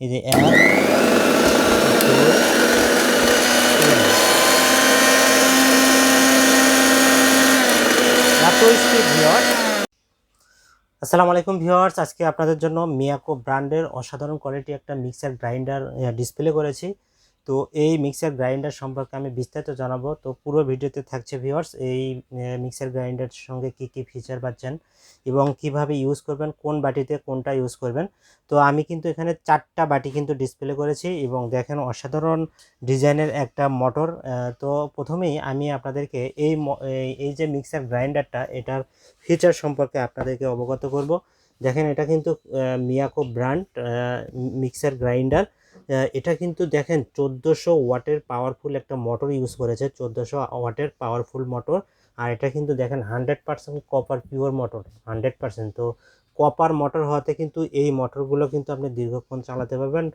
এই যে ভিওয়ার্স আসসালামু আলাইকুম ভিউয়ার্স আজকে আপনাদের জন্য মিয়াকো ব্র্যান্ডের অসাধারণ কোয়ালিটি একটা মিক্সার গ্রাইন্ডার ডিসপ্লে করেছি। তো এই মিক্সার গ্রাইন্ডার সম্পর্কে আমি বিস্তারিত জানাব। তো পুরো ভিডিওতে থাকছে ভিউয়ার্স এই মিক্সার গ্রাইন্ডার সঙ্গে কি কি ফিচার পাচ্ছেন এবং কীভাবে ইউজ করবেন, কোন বাটিতে কোনটা ইউজ করবেন। তো আমি কিন্তু এখানে চারটা বাটি কিন্তু ডিসপ্লে করেছি এবং দেখেন অসাধারণ ডিজাইনের একটা মোটর তো প্রথমেই আমি আপনাদেরকে এই এই- এই যে মিক্সার গ্রাইন্ডারটা এটার ফিচার সম্পর্কে আপনাদেরকে অবগত করব। দেখেন এটা কিন্তু মিয়াকো ব্র্যান্ড মিক্সার গ্রাইন্ডার এটা কিন্তু দেখেন চোদ্দোশো ওয়াটের পাওয়ারফুল একটা মোটর ইউজ করেছে, চোদ্দোশো ওয়াটের পাওয়ারফুল মোটর আর এটা কিন্তু দেখেন hundred percent copper pure motor hundred percent তো কপার মোটর হওয়াতে কিন্তু এই মোটরগুলো কিন্তু আপনি দীর্ঘক্ষণ চালাতে পারবেন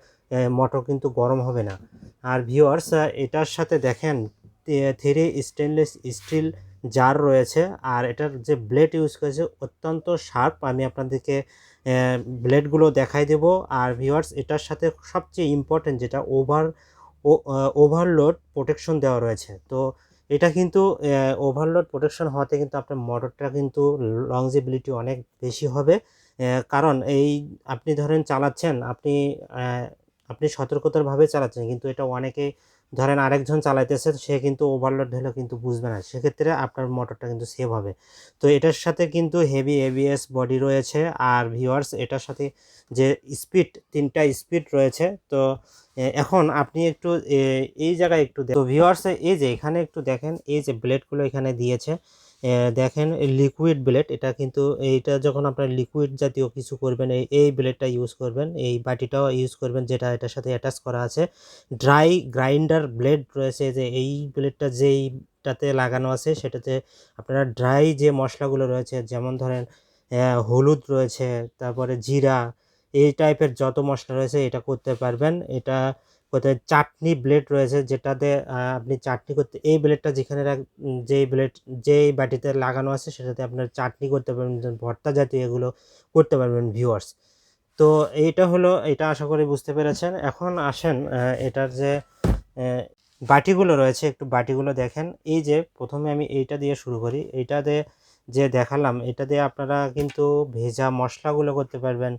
মোটর কিন্তু গরম হবে না। আর ভিউয়ার্স এটার সাথে দেখেন থ্রি স্টেনলেস স্টিল জার রয়েছে। আর এটার যে ব্লেড ইউজ করেছে, অত্যন্ত শার্প আমি আপনাদেরকে ব্লেডগুলো দেখাই দেব। আর ভিওয়ার্স এটার সাথে সবচেয়ে ইম্পর্টেন্ট যেটা ওভার ওভারলোড প্রোটেকশন দেওয়া রয়েছে। তো এটা কিন্তু ওভারলোড প্রোটেকশন হওয়াতে কিন্তু আপনার মোটরটা কিন্তু লংজিবিলিটি অনেক বেশি হবে। কারণ এই, আপনি ধরেন চালাচ্ছেন, আপনি আপনি সতর্কতারভাবে চালাচ্ছেন, কিন্তু এটা অনেকে ধরেন আরেকজন চালাইতেছে, সে কিন্তু ওভারলোড হলে কিন্তু বুঝবে না। সেক্ষেত্রে আপনার মোটরটা কিন্তু সেভ হবে। তো এটার সাথে কিন্তু হেভি এবিএস বডি রয়েছে আর ভিওয়ার্স এটার সাথে যে স্পিড তিনটা স্পিড রয়েছে। তো এখন আপনি একটু এই জায়গায় একটু তো ভিউয়ার্স এই যে এখানে একটু দেখেন, এই যে ব্লেডগুলো এখানে দিয়েছে দেখেন লিকুইড ব্লেড এটা কিন্তু এইটা যখন আপনার লিকুইড জাতীয় কিছু করবেন, এই এই ব্লেডটা ইউজ করবেন, এই বাটিটাও ইউজ করবেন, যেটা এটার সাথে অ্যাটাচ করা আছে। ড্রাই গ্রাইন্ডার ব্লেড রয়েছে যে, এই ব্লেডটা যেইটাতে লাগানো আছে, সেটাতে আপনারা ড্রাই যে মশলাগুলো রয়েছে, যেমন ধরেন হলুদ রয়েছে, তারপরে জিরা, এই টাইপের যত মশলা রয়েছে, এটা করতে পারবেন। এটা কোথায় চাটনি ব্লেড রয়েছে যেটাতে আপনি চাটনি করতে, এই ব্লেডটা যেখানে রাখ- যেই ব্লেড যেই বাটিতে লাগানো আছে সেটাতে আপনার চাটনি করতে পারবেন ভর্তা জাতীয় এগুলো করতে পারবেন ভিউয়ার্স তো এইটা হলো, এটা আশা করি বুঝতে পেরেছেন। এখন আসেন এটার যে বাটিগুলো রয়েছে, একটু বাটিগুলো দেখেন। এই যে প্রথমে আমি এইটা দিয়ে শুরু করি। এইটা দিয়ে যে দেখালাম, এটা দিয়ে আপনারা কিন্তু ভেজা মশলাগুলো করতে পারবেন।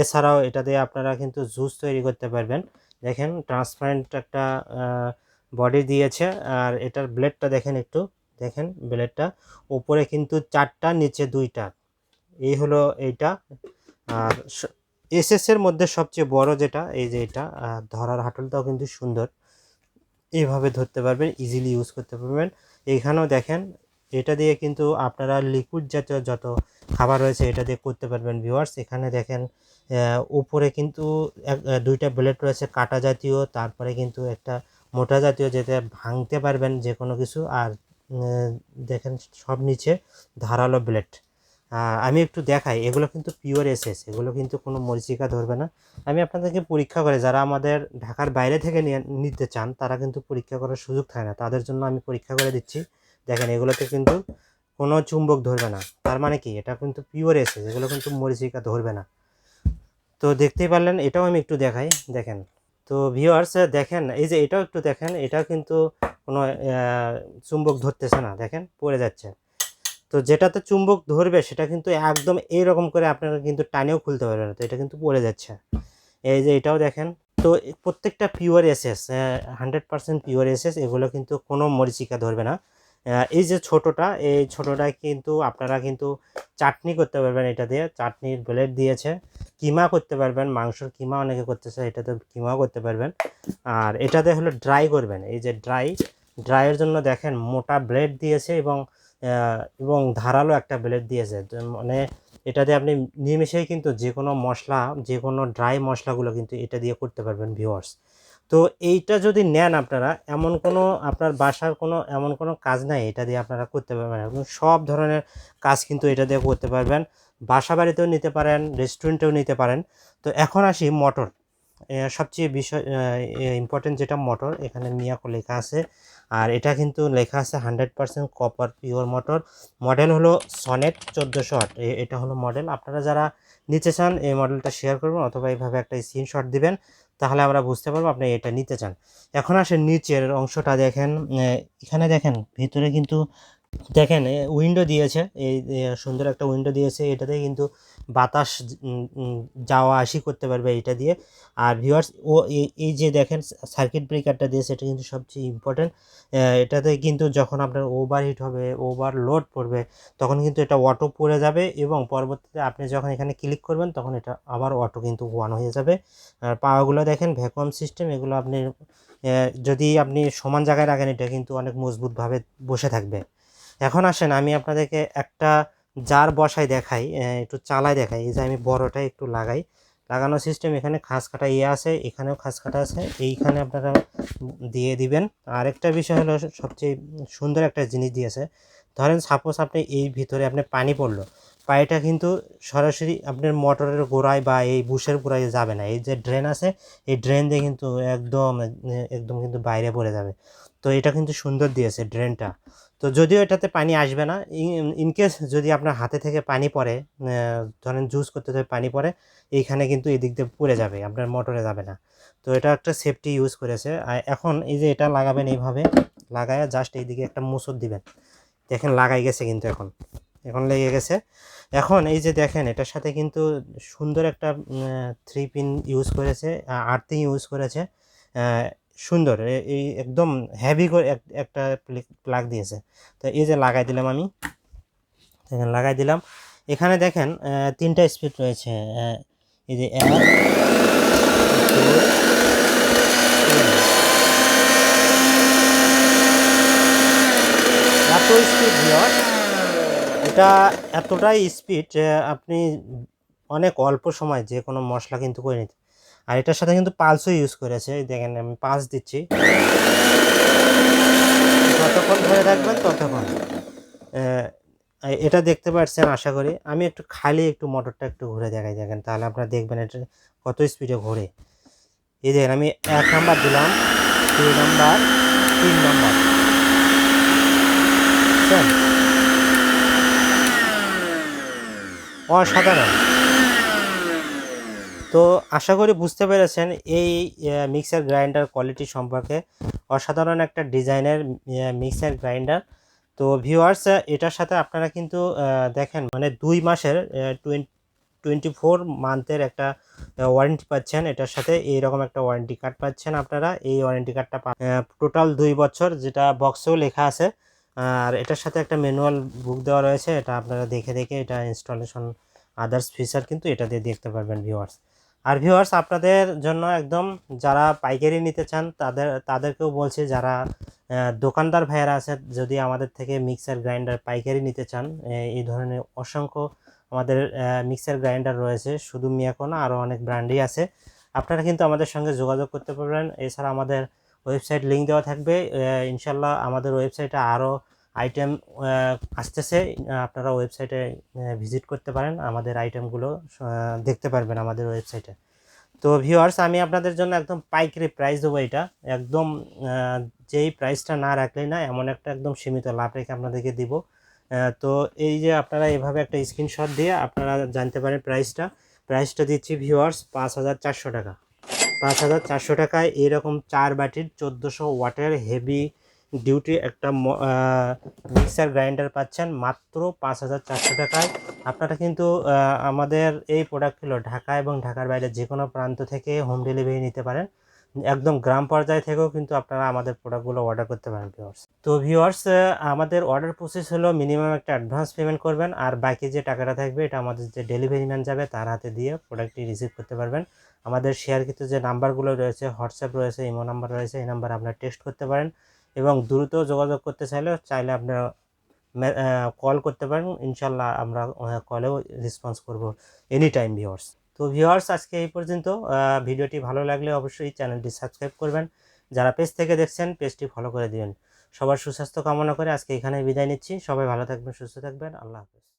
এছাড়াও এটা দিয়ে আপনারা কিন্তু জুস তৈরি করতে পারবেন। দেখেন ট্রান্সপারেন্ট একটা বডি দিয়েছে। আর এটার ব্লেডটা দেখেন একটু। দেখেন ব্লেডটা উপরে কিন্তু চারটা, নিচে দুইটা। এই হলো এইটা। আর এসএস এর মধ্যে সবচেয়ে বড় যেটা, এই যে এটা ধরার হাটলটাও কিন্তু সুন্দর। এইভাবে ধরতে পারবেন ইজিলি ইউজ করতে পারবেন। এইখানেও দেখেন, এটা দিয়ে কিন্তু আপনারা লিকুইড জাতীয় যত খাবার রয়েছে, এটা দিয়ে করতে পারবেন ভিউয়ার্স এখানে দেখেন উপরে কিন্তু দুইটা ব্লেড রয়েছে, কাটা জাতীয়, তারপরে কিন্তু একটা মোটা জাতীয় যেটা ভাঙতে পারবেন যে কোনো কিছু, আর দেখেন সব নিচে ধারালো ব্লেড। আমি একটু দেখাই, এগুলো কিন্তু পিওর এসএস এগুলো কিন্তু কোনো মরিচিকা ধরবে না। আমি আপনাদেরকে পরীক্ষা করে, যারা আমাদের ঢাকার বাইরে থেকে নিতে চান, তারা কিন্তু পরীক্ষা করার সুযোগ থাকে না। তাদের জন্য আমি পরীক্ষা করে দিচ্ছি। দেখেন, এগুলোতে কিন্তু কোনো চুম্বক ধরবে না। তার মানে কি? এটা কিন্তু পিওর এসএস এগুলো কিন্তু মরিচিকা ধরবে না। তো দেখতেই পারলেন, এটাও আমি একটু দেখাই, দেখেন। তো ভিউয়ার্স দেখেন, এই যে এটাও একটু দেখেন এটা কিন্তু কোনো চুম্বক ধরতেছে না, দেখেন, পড়ে যাচ্ছে। তো যেটাতে চুম্বক ধরবে, সেটা কিন্তু একদম এইরকম করে আপনারা কিন্তু টানেও খুলতে পারবেন না, তো এটা কিন্তু পড়ে যাচ্ছে। এই যে এটাও দেখেন, তো প্রত্যেকটা pure SS hundred percent pure SS এগুলো কিন্তু কোনো মরিচিকা ধরবে না। এই যে ছোটোটা, এই ছোটোটা কিন্তু আপনারা কিন্তু চাটনি করতে পারবেন এটা দিয়ে। চাটনির ব্লেড দিয়েছে। কিমা করতে পারবেন, মাংসর কিমা অনেকে করতেছে এটাতে কিমাও করতে পারবেন। আর এটাতে হলো ড্রাই করবেন। এই যে ড্রাই ড্রাইয়ের জন্য দেখেন মোটা ব্লেড দিয়েছে এবং এবং ধারালো একটা ব্লেড দিয়েছে। মানে এটাতে আপনি নিমেষেই কিন্তু যে কোনো মশলা যে কোনো ড্রাই মশলাগুলো কিন্তু এটা দিয়ে করতে পারবেন ভিউয়ার্স তো এইটা যদি নেন আপনারা, এমন কোনো আপনার বাসার কোনো, এমন কোনো কাজ নাই এটা দিয়ে আপনারা করতে পারবেন। এবং সব ধরনের কাজ কিন্তু এটা দিয়ে করতে পারবেন। বাসা বাড়িতেও নিতে পারেন, রেস্টুরেন্টেও নিতে পারেন। তো এখন আসি মোটর। সবচেয়ে বিষয় ইম্পর্টেন্ট যেটা মোটর, এখানে মিয়াকো লেখা আছে। আর এটা কিন্তু লেখা আছে hundred percent copper pure motor. Model হলো সনেট চোদ্দোশো আট। এটা হলো মডেল। আপনারা যারা নিতে চান, এই মডেলটা শেয়ার করবেন অথবা এইভাবে একটা স্ক্রিনশট দিবেন। তাহলে আমরা বুঝতে পারব আপনি এটা নিতে চান। এখন আসেন নিচের অংশটা দেখেন এখানে দেখেন, ভিতরে কিন্তু দেখেন উইন্ডো দিয়েছে, এই সুন্দর একটা উইন্ডো দিয়েছে, এটাতে কিন্তু বাতাস যাওয়া আসি করতে পারবে এটা দিয়ে। আর ভিউয়ার্স ও এই- যে দেখেন সার্কিট ব্রেকারটা দিয়েছে এটা কিন্তু সবচেয়ে ইম্পর্টেন্ট এটাতে কিন্তু যখন আপনার ওভারহিট হবে ওভার লোড পড়বে, তখন কিন্তু এটা অটো পড়ে যাবে এবং পরবর্তীতে আপনি যখন এখানে ক্লিক করবেন, তখন এটা আবার অটো কিন্তু ওয়ান হয়ে যাবে। আর পাওয়াগুলো দেখেন ভ্যাকুয়াম সিস্টেম এগুলো আপনি যদি আপনি সমান জায়গায় রাখেন, এটা কিন্তু অনেক মজবুতভাবে বসে থাকবে। এখন আসেন, আমি আপনাদেরকে একটা জার বসাই দেখাই একটু চালাই দেখাই। এই যে আমি বড়টা একটু লাগাই। লাগানো সিস্টেম এখানে খাস কাটা ইয়ে আছে, এখানেও খাস কাটা আছে। এইখানে আপনারা দিয়ে দিবেন। আরেকটা বিষয় হলো, সবচেয়ে সুন্দর একটা জিনিস দিয়েছে। ধরেন সাপোজ আপনি এই ভিতরে আপনি পানি পড়ল। পানিটা কিন্তু সরাসরি আপনার মোটরের গোড়ায় বা এই বুশের গোড়ায় যাবে না। এই যে ড্রেন আছে, এই ড্রেন দিয়ে কিন্তু একদম একদম কিন্তু বাইরে পড়ে যাবে। তো এটা কিন্তু সুন্দর দিয়েছে ড্রেনটা তো যদিও এটাতে পানি আসবে না ইনকেস যদি আপনার হাতে থেকে পানি পড়ে ধরেন জুস করতে হবে পানি পড়ে, এইখানে কিন্তু এদিক দিয়ে পড়ে যাবে, আপনার মোটরে যাবে না। তো এটা একটা সেফটি ইউজ করেছে। আর এখন এই যে এটা লাগাবেন এইভাবে, লাগায় জাস্ট এইদিকে একটা মুসুর দিবেন। দেখেন লাগাই গেছে কিন্তু এখন। এখন লেগে গেছে এখন এই যে দেখেন এটার সাথে কিন্তু সুন্দর একটা থ্রি পিন ইউজ করেছে আর্থিং ইউজ করেছে সুন্দর এই একদম হেভি করে এক- একটা প্লাগ দিয়েছে তো এই যে লাগাই দিলাম আমি দেখেন লাগাই দিলাম এখানে দেখেন তিনটা স্পিড রয়েছে এই যে এত স্পিড এটা এতটাই স্পিড আপনি অনেক অল্প সময় যে কোনো মশলা কিন্তু করে নিতে। আর এটার সাথে কিন্তু পালসও ইউজ করেছে। দেখেন, আমি পালস দিচ্ছি। যতক্ষণ ধরে রাখবেন ততক্ষণ। এটা দেখতে পাচ্ছেন, আশা করি। আমি একটু খালি একটু মোটরটা একটু ঘুরে দেখাই, দেখেন। তাহলে আপনারা দেখবেন এটা কত স্পিডে ঘোরে। এই দেখেন, আমি এক নাম্বার দিলাম, দুই নাম্বার তিন নাম্বার অসাধারণ তো আশা করি বুঝতে পেরেছেন, এই মিক্সার গ্রাইন্ডার কোয়ালিটি সম্পর্কে। অসাধারণ একটা ডিজাইনের মিক্সার গ্রাইন্ডার তো ভিউয়ার্স এটার সাথে আপনারা কিন্তু দেখেন মানে দুই মাসের টোয়েন্টি ফোর মান্থের একটা ওয়ারেন্টি পাচ্ছেন। এটার সাথে এইরকম একটা ওয়ারেন্টি কার্ড পাচ্ছেন আপনারা। এই ওয়ারেন্টি কার্ডটা টোটাল দুই বছর, যেটা বক্সেও লেখা আছে। আর এটার সাথে একটা ম্যানুয়াল বুক দেওয়া রয়েছে, এটা আপনারা দেখে দেখে এটা ইনস্টলেশন আদার্স ফিচার কিন্তু এটা দিয়ে দেখতে পারবেন ভিউয়ার্স আর ভিউয়ার্স আপনাদের জন্য একদম যারা পাইকারি নিতে চান, তাদের, তাদেরকেও বলছি যারা দোকানদার ভাইয়েরা আছে, যদি আমাদের থেকে মিক্সার গ্রাইন্ডার পাইকারি নিতে চান এই ধরনের অসংখ্য আমাদের মিক্সার গ্রাইন্ডার রয়েছে, শুধু মিয়াকো না আরও অনেক ব্র্যান্ডই আছে। আপনারা কিন্তু আমাদের সঙ্গে যোগাযোগ করতে পারবেন। এছাড়া আমাদের ওয়েবসাইট লিঙ্ক দেওয়া থাকবে। ইনশাল্লাহ আমাদের ওয়েবসাইটে আরও আইটেম আসতেছে। আপনারা ওয়েবসাইটে ভিজিট করতে পারেন। আমাদের আইটেমগুলো দেখতে পারবেন আমাদের ওয়েবসাইটে। তো ভিউয়ার্স আমি আপনাদের জন্য একদম পাইকারি প্রাইস দেবো এটা। একদম যেই প্রাইসটা না রাখলেই না, এমন একটা একদম সীমিত লাভ রেখে আপনাদেরকে দিব। তো এই যে আপনারা এভাবে একটা স্ক্রিনশট দিয়ে আপনারা জানতে পারেন প্রাইসটা প্রাইসটা দিচ্ছি ভিউয়ার্স পাঁচ হাজার চারশো টাকা। পাঁচ হাজার চারশো টাকায় এইরকম চার বাটির চোদ্দোশো ওয়াটের হেভি ডিউটি একটা মিক্সার গ্রাইন্ডার পাচ্ছেন মাত্র পাঁচ হাজার চারশো টাকায়। আপনারা কিন্তু আমাদের এই প্রোডাক্টগুলো ঢাকা এবং ঢাকার বাইরে যে কোনো প্রান্ত থেকে হোম ডেলিভারি নিতে পারেন। একদম গ্রাম পর্যায়ে থেকেও কিন্তু আপনারা আমাদের প্রোডাক্টগুলো অর্ডার করতে পারেন ভিউয়ার্স তো ভিউয়ার্স আমাদের অর্ডার প্রসেস হলো মিনিমাম একটা অ্যাডভান্স পেমেন্ট করবেন, আর বাকি যে টাকাটা থাকবে, এটা আমাদের যে ডেলিভারি ম্যান যাবে, তার হাতে দিয়ে প্রোডাক্টটি রিসিভ করতে পারবেন। আমাদের শেয়ারকৃত যে নাম্বারগুলো রয়েছে হোয়াটসঅ্যাপ রয়েছে ইমো নাম্বার রয়েছে, এই নাম্বার আপনারা টেক্সট করতে পারেন এবং দ্রুত যোগাযোগ করতে চাইলে চাইলে আপনারা কল করতে পারেন। ইনশাল্লাহ আমরা কলেও রেসপন্স করব এনি টাইম ভিউয়ার্স তো ভিউয়ার্স আজকে এই পর্যন্ত। ভিডিওটি ভালো লাগলে অবশ্যই চ্যানেলটি সাবস্ক্রাইব করবেন। যারা পেজ থেকে দেখছেন পেজটি ফলো করে দিবেন। সবার সুস্বাস্থ্য কামনা করে আজকে এখানে বিদায় নিচ্ছি। সবাই ভালো থাকবেন, সুস্থ থাকবেন। আল্লাহ হাফেজ।